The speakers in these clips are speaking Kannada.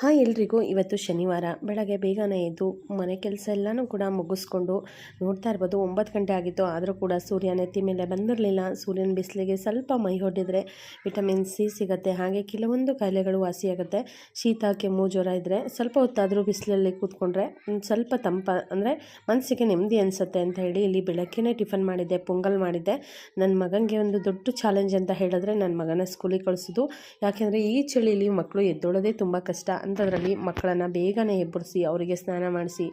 ಹಾಯ್ ಎಲ್ರಿಗೂ ಇವತ್ತು ಶನಿವಾರ. ಬೆಳಗ್ಗೆ ಬೇಗನೆ ಎದ್ದು ಮನೆ ಕೆಲಸ ಎಲ್ಲನೂ ಕೂಡ ಮುಗಿಸ್ಕೊಂಡು ನೋಡ್ತಾ ಇರ್ಬೋದು. ಒಂಬತ್ತು ಗಂಟೆ ಆಗಿತ್ತು, ಆದರೂ ಕೂಡ ಸೂರ್ಯ ನೆತ್ತಿ ಮೇಲೆ ಬಂದಿರಲಿಲ್ಲ. ಸೂರ್ಯನ ಬಿಸಿಲಿಗೆ ಸ್ವಲ್ಪ ಮೈ ಹೊಡೆದ್ರೆ ವಿಟಮಿನ್ ಸಿ ಸಿಗುತ್ತೆ. ಹಾಗೆ ಕೆಲವೊಂದು ಕಾಯಿಲೆಗಳು ವಾಸಿಯಾಗುತ್ತೆ. ಶೀತ, ಕೆಮ್ಮು, ಜ್ವರ ಇದ್ದರೆ ಸ್ವಲ್ಪ ಹೊತ್ತಾದರೂ ಬಿಸಿಲಲ್ಲಿ ಕೂತ್ಕೊಂಡ್ರೆ ಸ್ವಲ್ಪ ತಂಪ, ಅಂದರೆ ಮನಸ್ಸಿಗೆ ನೆಮ್ಮದಿ ಅನಿಸುತ್ತೆ ಅಂತ ಹೇಳಿ ಇಲ್ಲಿ ಬೆಳಗ್ಗೆನೇ ಟಿಫನ್ ಮಾಡಿದ್ದೆ, ಪೊಂಗಲ್ ಮಾಡಿದ್ದೆ. ನನ್ನ ಮಗನಿಗೆ ಒಂದು ದೊಡ್ಡ ಚಾಲೆಂಜ್ ಅಂತ ಹೇಳಿದ್ರೆ ನನ್ನ ಮಗನ ಸ್ಕೂಲಿಗೆ ಕಳಿಸೋದು ಯಾಕೆಂದರೆ ಈ ಚಳಿಯಲ್ಲಿ ಮಕ್ಕಳು ಎದ್ದೋಳೋದೇ ತುಂಬ ಕಷ್ಟ. ಅಂಥದ್ರಲ್ಲಿ ಮಕ್ಕಳನ್ನು ಬೇಗನೆ ಎಬ್ಬರಿಸಿ ಅವರಿಗೆ ಸ್ನಾನ ಮಾಡಿಸಿ,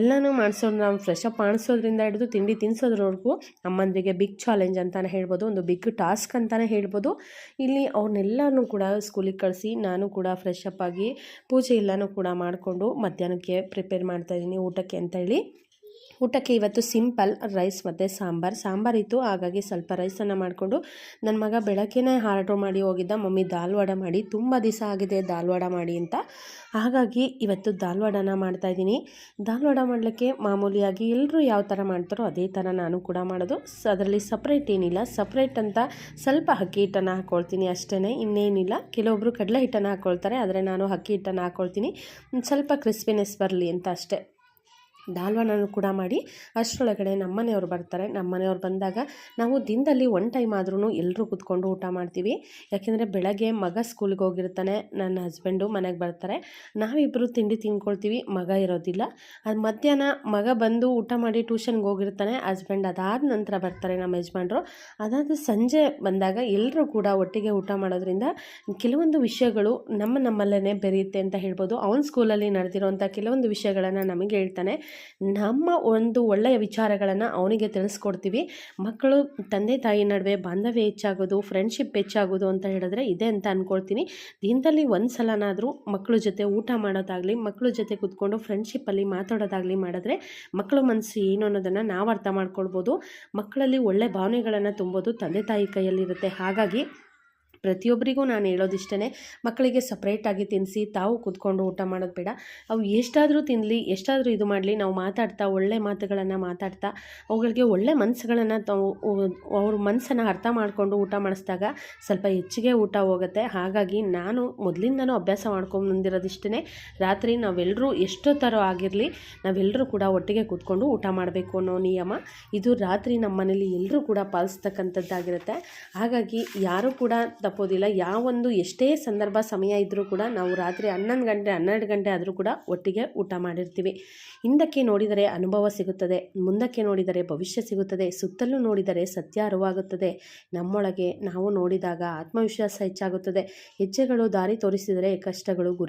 ಎಲ್ಲನೂ ಮಾಡಿಸೋದು ನಾವು ಫ್ರೆಶ್ ಅಪ್ ಮಾಡಿಸೋದ್ರಿಂದ ಹಿಡಿದು ತಿಂಡಿ ತಿನ್ನಿಸೋದ್ರವರೆಗೂ ಅಮ್ಮಂದ್ರಿಗೆ ಬಿಗ್ ಚಾಲೆಂಜ್ ಅಂತಲೇ ಹೇಳ್ಬೋದು, ಒಂದು ಬಿಗ್ ಟಾಸ್ಕ್ ಅಂತಲೇ ಹೇಳ್ಬೋದು. ಇಲ್ಲಿ ಅವ್ರನ್ನೆಲ್ಲನೂ ಕೂಡ ಸ್ಕೂಲಿಗೆ ಕಳಿಸಿ, ನಾನು ಕೂಡ ಫ್ರೆಶ್ ಅಪ್ ಆಗಿ ಪೂಜೆ ಎಲ್ಲನೂ ಕೂಡ ಮಾಡಿಕೊಂಡು ಮಧ್ಯಾಹ್ನಕ್ಕೆ ಪ್ರಿಪೇರ್ ಮಾಡ್ತಾಯಿದ್ದೀನಿ ಊಟಕ್ಕೆ ಅಂತ ಹೇಳಿ. ಊಟಕ್ಕೆ ಇವತ್ತು ಸಿಂಪಲ್ ರೈಸ್ ಮತ್ತು ಸಾಂಬಾರು. ಇತ್ತು, ಹಾಗಾಗಿ ಸ್ವಲ್ಪ ರೈಸನ್ನು ಮಾಡಿಕೊಂಡು ನನ್ನ ಮಗ ಬೆಳಗ್ಗೆನೇ ಆರ್ಡ್ರ್ ಮಾಡಿ ಹೋಗಿದ್ದ. ಮಮ್ಮಿ ದಾಲ್ ವಡ ಮಾಡಿ, ತುಂಬ ದಿವಸ ಆಗಿದೆ ದಾಲ್ ವಡ ಮಾಡಿ ಅಂತ. ಹಾಗಾಗಿ ಇವತ್ತು ದಾಲ್ ವಡನ ಮಾಡ್ತಾಯಿದ್ದೀನಿ ದಾಲ್ ವಡ ಮಾಡಲಿಕ್ಕೆ ಮಾಮೂಲಿಯಾಗಿ ಎಲ್ಲರೂ ಯಾವ ಥರ ಮಾಡ್ತಾರೋ ಅದೇ ಥರ ನಾನು ಕೂಡ ಮಾಡೋದು. ಅದರಲ್ಲಿ ಸಪ್ರೇಟ್ ಏನಿಲ್ಲ. ಸಪ್ರೇಟ್ ಅಂತ ಸ್ವಲ್ಪ ಅಕ್ಕಿ ಹಿಟ್ಟನ್ನು ಹಾಕ್ಕೊಳ್ತೀನಿ ಅಷ್ಟೇ ಇನ್ನೇನಿಲ್ಲ. ಕೆಲವೊಬ್ಬರು ಕಡಲೆ ಹಿಟ್ಟನ್ನು ಹಾಕ್ಕೊಳ್ತಾರೆ ಆದರೆ ನಾನು ಅಕ್ಕಿ ಹಿಟ್ಟನ್ನು ಹಾಕ್ಕೊಳ್ತೀನಿ ಸ್ವಲ್ಪ ಕ್ರಿಸ್ಪಿನೆಸ್ ಬರಲಿ ಅಂತ ಅಷ್ಟೇ. ದಾಲ್ವಾನೂ ಕೂಡ ಮಾಡಿ ಅಷ್ಟರೊಳಗಡೆ ನಮ್ಮನೆಯವ್ರು ಬರ್ತಾರೆ. ನಮ್ಮನೆಯವ್ರು ಬಂದಾಗ ನಾವು ದಿನದಲ್ಲಿ ಒನ್ ಟೈಮ್ ಆದ್ರೂ ಎಲ್ಲರೂ ಕೂತ್ಕೊಂಡು ಊಟ ಮಾಡ್ತೀವಿ. ಯಾಕೆಂದರೆ ಬೆಳಗ್ಗೆ ಮಗ ಸ್ಕೂಲ್ಗೆ ಹೋಗಿರ್ತಾನೆ, ನನ್ನ ಹಸ್ಬೆಂಡು ಮನೆಗೆ ಬರ್ತಾರೆ. ನಾವಿಬ್ಬರು ತಿಂಡಿ ತಿನ್ಕೊಳ್ತೀವಿ, ಮಗ ಇರೋದಿಲ್ಲ. ಅದು ಮಧ್ಯಾಹ್ನ ಮಗ ಬಂದು ಊಟ ಮಾಡಿ ಟ್ಯೂಷನ್ಗೆ ಹೋಗಿರ್ತಾನೆ ಹಸ್ಬೆಂಡ್ ಅದಾದ ನಂತರ ಬರ್ತಾರೆ ನಮ್ಮ ಯಜಮಾನ್ರು. ಅದಾದ ಸಂಜೆ ಬಂದಾಗ ಎಲ್ಲರೂ ಕೂಡ ಒಟ್ಟಿಗೆ ಊಟ ಮಾಡೋದ್ರಿಂದ ಕೆಲವೊಂದು ವಿಷಯಗಳು ನಮ್ಮ ನಮ್ಮಲ್ಲೇ ಬೆರೆಯುತ್ತೆ ಅಂತ ಹೇಳ್ಬೋದು. ಅವನ ಸ್ಕೂಲಲ್ಲಿ ನಡೆದಿರೋಂಥ ಕೆಲವೊಂದು ವಿಷಯಗಳನ್ನು ನಮಗೆ ಹೇಳ್ತಾನೆ. ನಮ್ಮ ಒಂದು ಒಳ್ಳೆಯ ವಿಚಾರಗಳನ್ನು ಅವನಿಗೆ ತಿಳಿಸ್ಕೊಡ್ತೀವಿ. ಮಕ್ಕಳು, ತಂದೆ, ತಾಯಿ ನಡುವೆ ಬಾಂಧವ್ಯ ಹೆಚ್ಚಾಗೋದು ಫ್ರೆಂಡ್ಶಿಪ್ ಹೆಚ್ಚಾಗೋದು ಅಂತ ಹೇಳಿದ್ರೆ ಇದೆ ಅಂತ ಅಂದ್ಕೊಳ್ತೀನಿ ದಿನದಲ್ಲಿ ಒಂದು ಸಲನಾದರೂ ಮಕ್ಕಳ ಜೊತೆ ಊಟ ಮಾಡೋದಾಗಲಿ, ಮಕ್ಕಳ ಜೊತೆ ಕೂತ್ಕೊಂಡು ಫ್ರೆಂಡ್ಶಿಪ್ಪಲ್ಲಿ ಮಾತಾಡೋದಾಗಲಿ ಮಾಡಿದ್ರೆ ಮಕ್ಕಳ ಮನಸ್ಸು ಏನು ಅನ್ನೋದನ್ನು ನಾವು ಅರ್ಥ ಮಾಡ್ಕೊಳ್ಬೋದು. ಮಕ್ಕಳಲ್ಲಿ ಒಳ್ಳೆ ಭಾವನೆಗಳನ್ನು ತುಂಬೋದು ತಂದೆ, ತಾಯಿ ಕೈಯಲ್ಲಿರುತ್ತೆ. ಹಾಗಾಗಿ ಪ್ರತಿಯೊಬ್ಬರಿಗೂ ನಾನು ಹೇಳೋದಿಷ್ಟೇ ಮಕ್ಕಳಿಗೆ ಸಪ್ರೇಟಾಗಿ ತಿನ್ನಿಸಿ ತಾವು ಕೂತ್ಕೊಂಡು ಊಟ ಮಾಡೋದು ಬೇಡ. ಅವು ಎಷ್ಟಾದರೂ ತಿನ್ನಲಿ ಎಷ್ಟಾದರೂ ಇದು ಮಾಡಲಿ, ನಾವು ಮಾತಾಡ್ತಾ, ಒಳ್ಳೆ ಮಾತುಗಳನ್ನು ಮಾತಾಡ್ತಾ, ಅವುಗಳಿಗೆ ಒಳ್ಳೆ ಮನಸ್ಸುಗಳನ್ನು ತಾವು ಅವ್ರ ಮನಸ್ಸನ್ನು ಅರ್ಥ ಮಾಡಿಕೊಂಡು ಊಟ ಮಾಡಿಸಿದಾಗ ಸ್ವಲ್ಪ ಹೆಚ್ಚಿಗೆ ಊಟ ಹೋಗುತ್ತೆ. ಹಾಗಾಗಿ ನಾನು ಮೊದಲಿಂದನೂ ಅಭ್ಯಾಸ ಮಾಡ್ಕೊಂಡು ಬಂದಿರೋದಿಷ್ಟೇ ರಾತ್ರಿ ನಾವೆಲ್ಲರೂ ಎಷ್ಟೋ ಥರ ಆಗಿರಲಿ ನಾವೆಲ್ಲರೂ ಕೂಡ ಒಟ್ಟಿಗೆ ಕೂತ್ಕೊಂಡು ಊಟ ಮಾಡಬೇಕು ಅನ್ನೋ ನಿಯಮ ಇದು ರಾತ್ರಿ ನಮ್ಮ ಮನೇಲಿ ಎಲ್ಲರೂ ಕೂಡ ಪಾಲಿಸ್ತಕ್ಕಂಥದ್ದಾಗಿರುತ್ತೆ. ಹಾಗಾಗಿ ಯಾರೂ ಕೂಡ ತಪ್ಪೋದಿಲ್ಲ ಯಾವೊಂದು ಎಷ್ಟೇ ಸಂದರ್ಭ ಸಮಯ ಇದ್ದರೂ ಕೂಡ ನಾವು ರಾತ್ರಿ ಹನ್ನೊಂದು ಗಂಟೆ, ಹನ್ನೆರಡು ಗಂಟೆ ಆದರೂ ಕೂಡ ಒಟ್ಟಿಗೆ ಊಟ ಮಾಡಿರ್ತೀವಿ. ಹಿಂದಕ್ಕೆ ನೋಡಿದರೆ ಅನುಭವ ಸಿಗುತ್ತದೆ, ಮುಂದಕ್ಕೆ ನೋಡಿದರೆ ಭವಿಷ್ಯ ಸಿಗುತ್ತದೆ, ಸುತ್ತಲೂ ನೋಡಿದರೆ ಸತ್ಯ ಅರಿವಾಗುತ್ತದೆ ನಮ್ಮೊಳಗೆ ನಾವು ನೋಡಿದಾಗ ಆತ್ಮವಿಶ್ವಾಸ ಹೆಚ್ಚಾಗುತ್ತದೆ. ಹೆಜ್ಜೆಗಳು ದಾರಿ ತೋರಿಸಿದರೆ ಕಷ್ಟಗಳು